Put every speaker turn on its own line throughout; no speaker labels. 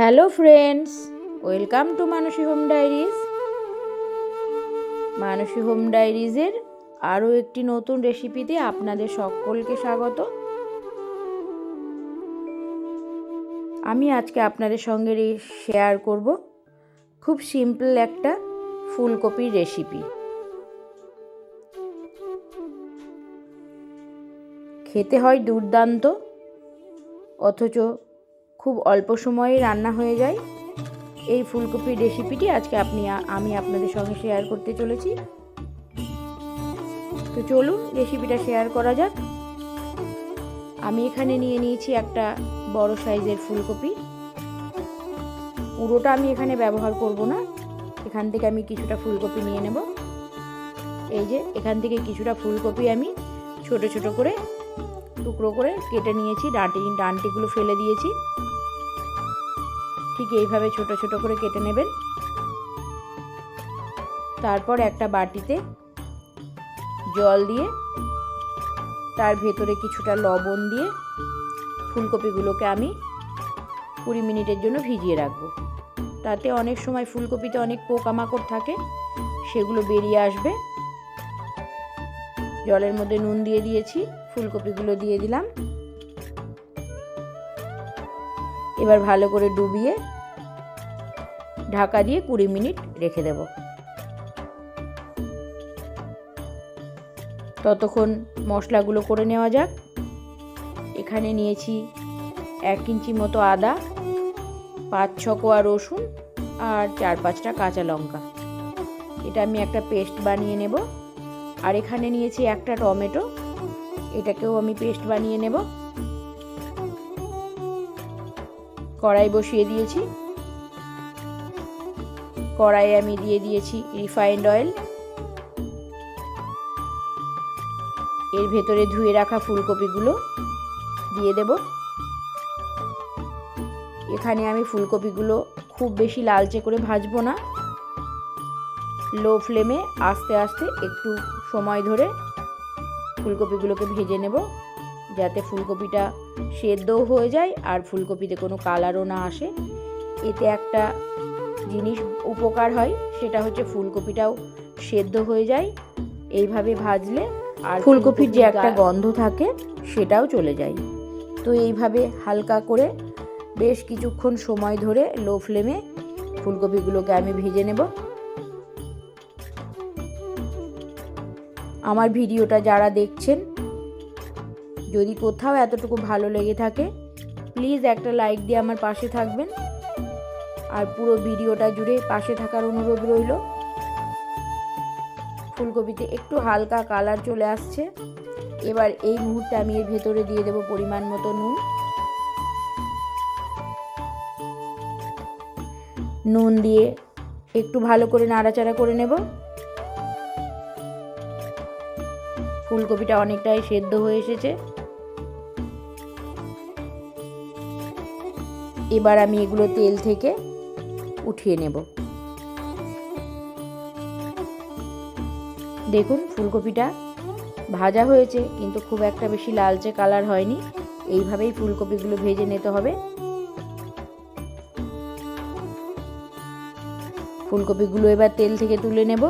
Hello friends, welcome to Mansi home diaries. Mansi home ডায়েরিজের আরও একটি নতুন রেসিপিতে আপনাদের সকলকে স্বাগত। আমি আজকে আপনাদের সঙ্গে শেয়ার করব খুব সিম্পল একটা ফুলকপির রেসিপি। খেতে হয় দুর্দান্ত, অথচ খুব অল্প সময়ে রান্না হয়ে যায়। এই ফুলকপির রেসিপিটি আজকে আপনি আমি আপনাদের সঙ্গে শেয়ার করতে চলেছি। তো চলুন রেসিপিটা শেয়ার করা যাক। আমি এখানে নিয়ে নিয়েছি একটা বড় সাইজের ফুলকপি। পুরোটা আমি এখানে ব্যবহার করব না। এখান থেকে আমি কিছুটা ফুলকপি নিয়ে নেব। এই যে, এখান থেকে কিছুটা ফুলকপি আমি ছোট ছোট করে টুকরো করে কেটে নিয়েছি। ডাঁটি, ডাঁটিগুলো ফেলে দিয়েছি। ঠিক এইভাবে ছোট ছোট করে কেটে নেবেন। তারপর একটা বাটিতে জল দিয়ে, তার ভেতরে কিছুটা লবণ দিয়ে ফুলকপিগুলোকে আমি কুড়ি মিনিটের জন্য ভিজিয়ে রাখব। তাতে অনেক সময় ফুলকপিতে অনেক পোকামাকড় থাকে, সেগুলো বেরিয়ে আসবে। জলের মধ্যে নুন দিয়ে দিয়েছি, ফুলকপিগুলো দিয়ে দিলাম। এবার ভালো করে ডুবিয়ে ঢাকা দিয়ে কুড়ি মিনিট রেখে দেব। ততক্ষণ মশলাগুলো করে নেওয়া যাক। এখানে নিয়েছি এক ইঞ্চি মতো আদা, পাঁচ ছ কোয়া রসুন আর চার পাঁচটা কাঁচা লঙ্কা। এটা আমি একটা পেস্ট বানিয়ে নেব। আর এখানে নিয়েছি একটা টমেটো। এটাকেও আমি পেস্ট বানিয়ে নেব। কড়াই বসিয়ে দিয়েছি। কড়াইয়ে আমি দিয়ে দিয়েছি রিফাইন্ড অয়েল। এর ভেতরে ধুয়ে রাখা ফুলকপিগুলো দিয়ে দেব। এখানে আমি ফুলকপিগুলো খুব বেশি লালচে করে ভাজবো না। লো ফ্লেমে আস্তে আস্তে একটু সময় ধরে ফুলকপিগুলোকে ভেজে নেব। যাতে ফুলকপিটা সেদ্ধও হয়ে যায় আর ফুলকপিতে কোনো কালারও না আসে। এতে একটা জিনিস উপকার হয় সেটা হচ্ছে ফুলকপিটাও সেদ্ধ হয়ে যায়। এইভাবে ভাজলে আর ফুলকপির যে একটা গন্ধ থাকে সেটাও চলে যায়। তো এইভাবে হালকা করে বেশ কিছুক্ষণ সময় ধরে লো ফ্লেমে ফুলকপিগুলোকে আমি ভেজে নেব। আমার ভিডিওটা যারা দেখছেন যদি কোথাও এতটুকু ভালো লেগে থাকে প্লিজ একটা লাইক দিয়ে আমার পাশে থাকবেন। আর পুরো ভিডিওটা জুড়ে পাশে থাকার অনুরোধ রইল। ফুলকপিতে একটু হালকা কালার চলে আসছে। এবার এই মুহূর্তে আমি এর ভেতরে দিয়ে দেব পরিমাণ মতো নুন। নুন দিয়ে একটু ভালো করে নাড়াচাড়া করে নেব। ফুলকপিটা অনেকটাই সেদ্ধ হয়ে এসেছে। এবার আমি এগুলো তেল থেকে উঠিয়ে নেব। দেখুন, ফুলকপিটা ভাজা হয়েছে, কিন্তু খুব একটা বেশি লালচে কালার হয়নি। এইভাবেই ফুলকপিগুলো ভেজে নিতে হবে। ফুলকপিগুলো এবার তেল থেকে তুলে নেব।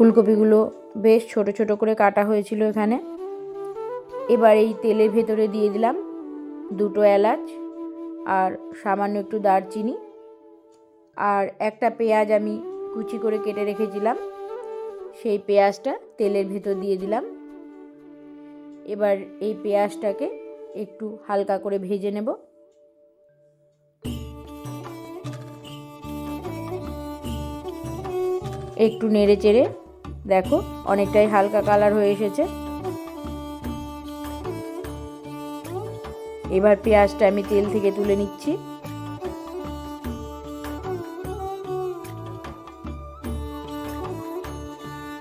ফুলকপিগুলো বেশ ছোট ছোট করে কাটা হয়েছিল এখানে। এবার এই তেলের ভেতরে দিয়ে দিলাম দুটো এলাচ আর সামান্য একটু দারচিনি। আর একটা পেঁয়াজ আমি কুচি করে কেটে রেখেছিলাম। সেই পেঁয়াজটা তেলের ভেতর দিয়ে দিলাম। এবার এই পেঁয়াজটাকে একটু হালকা করে ভেজে নেব। একটু নেড়ে চেড়ে দেখো, অনেকটাই হালকা কালার হয়ে এসেছে। এবার পেঁয়াজটা আমি তেল থেকে তুলে নিচ্ছি।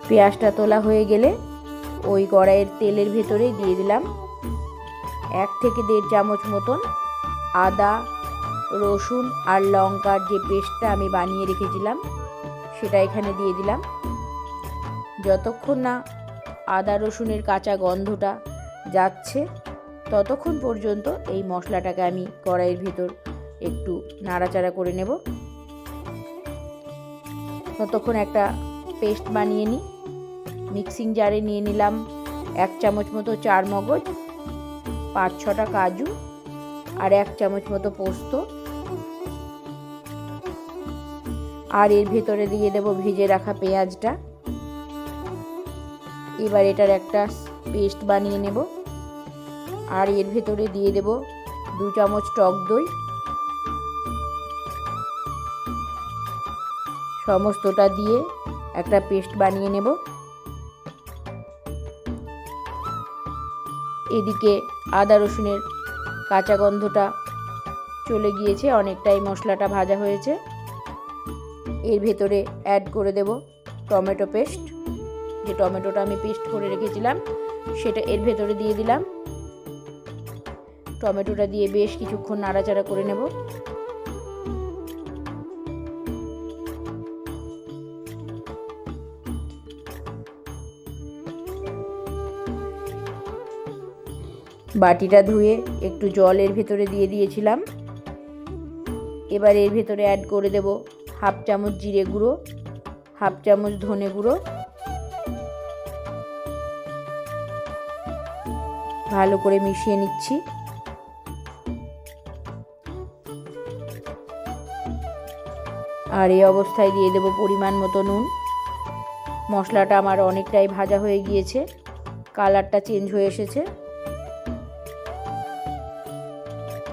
পেঁয়াজটা তোলা হয়ে গেলে ওই কড়াইয়ের তেলের ভেতরে দিয়ে দিলাম এক থেকে দেড় চামচ মতন আদা, রসুন আর লঙ্কার যে পেস্টটা আমি বানিয়ে রেখেছিলাম, সেটা এখানে দিয়ে দিলাম। যতক্ষণ না আদা রসুনের কাঁচা গন্ধটা যাচ্ছে, ততক্ষণ পর্যন্ত এই মশলাটাকে আমি কড়াইয়ের ভিতর একটু নাড়াচাড়া করে নেব। ততক্ষণ একটা পেস্ট বানিয়ে নিই। মিক্সিং জারে নিয়ে নিলাম এক চামচ মতো চার মগজ পাঁচ ছটা কাজু আর এক চামচ মতো পোস্ত। আর এর ভেতরে দিয়ে দেব ভেজে রাখা পেঁয়াজটা। এবার এটার একটা পেস্ট বানিয়ে নেব। আর এর ভেতরে দিয়ে দেব দু চামচ টক দই। সমস্তটা দিয়ে একটা পেস্ট বানিয়ে নেব। এদিকে আদা রসুনের কাঁচা গন্ধটা চলে গিয়েছে, অনেকটাই মশলাটা ভাজা হয়েছে। এর ভেতরে অ্যাড করে দেব টমেটো পেস্ট। যে টমেটোটা আমি পেস্ট করে রেখেছিলাম, সেটা এর ভেতরে দিয়ে দিলাম। টমেটোটা দিয়ে বেশ কিছুক্ষণ নাড়াচাড়া করে নেব। বাটিটা ধুয়ে একটু জল এর ভেতরে দিয়ে দিয়েছিলাম। এবার এর ভেতরে অ্যাড করে দেব হাফ চামচ জিরে গুঁড়ো, হাফ চামচ ধনে গুঁড়ো ভালো করে মিশিয়ে নিচ্ছি। আর এই অবস্থায় দিয়ে দেব পরিমাণ মতো নুন। মশলাটা আমার অনেকটাই ভাজা হয়ে গিয়েছে। কালারটা চেঞ্জ হয়ে এসেছে।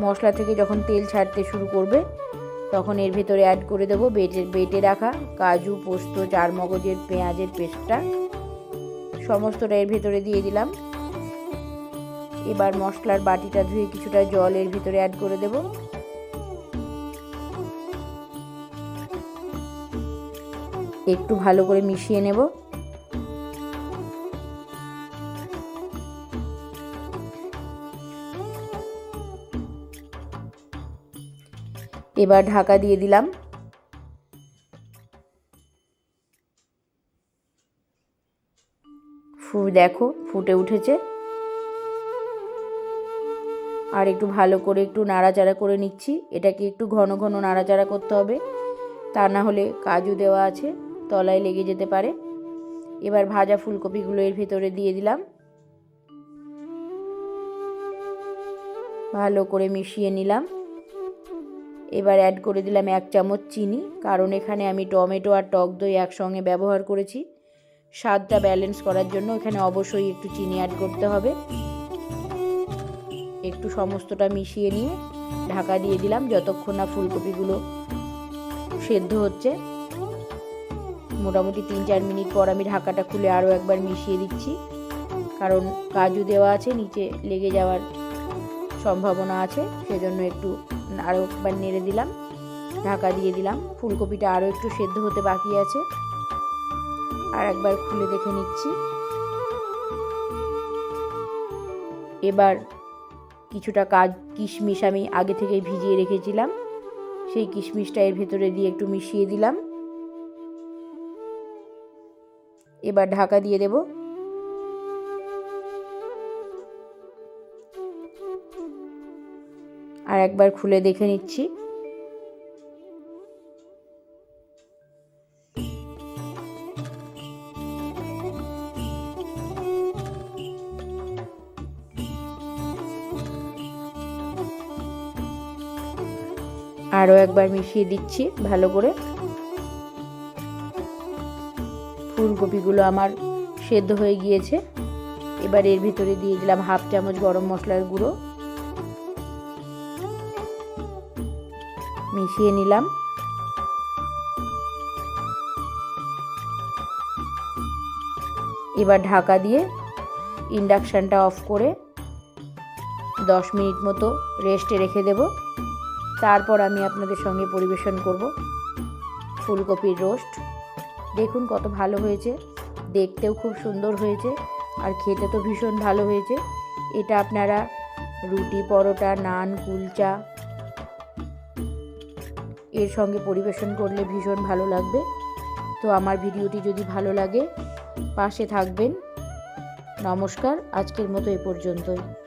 মশলা থেকে যখন তেল ছাড়তে শুরু করবে, তখন এর ভেতরে অ্যাড করে দেবো বেটে বেটে রাখা কাজু, পোস্ত চার মগজের পেঁয়াজের পেস্টটা সমস্তটা এর ভেতরে দিয়ে দিলাম। এবার মশলার বাটিটা ধুয়ে কিছুটা জল এর ভিতরে অ্যাড করে দেব। একটু ভালো করে মিশিয়ে নেব। এবার ঢাকা দিয়ে দিলাম। ফু দেখো, ফুটে উঠেছে। আর একটু ভালো করে একটু নাড়াচাড়া করে নিচ্ছি। এটাকে একটু ঘন ঘন নাড়াচাড়া করতে হবে। তা না হলে কাজু দেওয়া আছে, তলায় লেগে যেতে পারে। এবার ভাজা ফুলকপিগুলো এর ভেতরে দিয়ে দিলাম। ভালো করে মিশিয়ে নিলাম। এবার অ্যাড করে দিলাম এক চামচ চিনি, কারণ এখানে আমি টমেটো আর টক দই একসঙ্গে ব্যবহার করেছি। স্বাদটা ব্যালেন্স করার জন্য এখানে অবশ্যই একটু চিনি অ্যাড করতে হবে। একটু সমস্তটা মিশিয়ে নিয়ে ঢাকা দিয়ে দিলাম, যতক্ষণ না ফুলকপিগুলো সেদ্ধ হচ্ছে। মোটামুটি তিন চার মিনিট পর আমি ঢাকাটা খুলে আরও একবার মিশিয়ে দিচ্ছি। কারণ কাজু দেওয়া আছে, নিচে লেগে যাওয়ার সম্ভাবনা আছে, সেজন্য একটু আরও একবার নেড়ে দিলাম, ঢাকা দিয়ে দিলাম। ফুলকপিটা আরও একটু সেদ্ধ হতে বাকি আছে। আর একবার খুলে দেখে নিচ্ছি। এবার কিছুটা কাজ কিশমিশ আমি আগে থেকেই ভিজিয়ে রেখেছিলাম। সেই কিশমিশটা এর ভেতরে দিয়ে একটু মিশিয়ে দিলাম। এবার ঢাকা দিয়ে দেব। আর একবার খুলে দেখে নিচ্ছি। আরও একবার মিশিয়ে দিচ্ছি ভালো করে। ফুলকপিগুলো আমার সেদ্ধ হয়ে গিয়েছে। এবার এর ভিতরে দিয়ে দিলাম হাফ চামচ গরম মশলার গুঁড়ো। মিশিয়ে নিলাম। এবার ঢাকা দিয়ে ইন্ডাকশানটা অফ করে দশ মিনিট মতো রেস্টে রেখে দেব। তারপর আমি আপনাদের সঙ্গে পরিবেশন করব। ফুলকপির রোস্ট। দেখুন কত ভালো হয়েছে। দেখতেও খুব সুন্দর হয়েছে। আর খেতে তো ভীষণ ভালো হয়েছে। এটা আপনারা রুটি, পরোটা, নান, কুলচা এর সঙ্গে পরিবেশন করলে ভীষণ ভালো লাগবে। তো আমার ভিডিওটি যদি ভালো লাগে, পাশে থাকবেন। নমস্কার, আজকের মতো এ পর্যন্তই।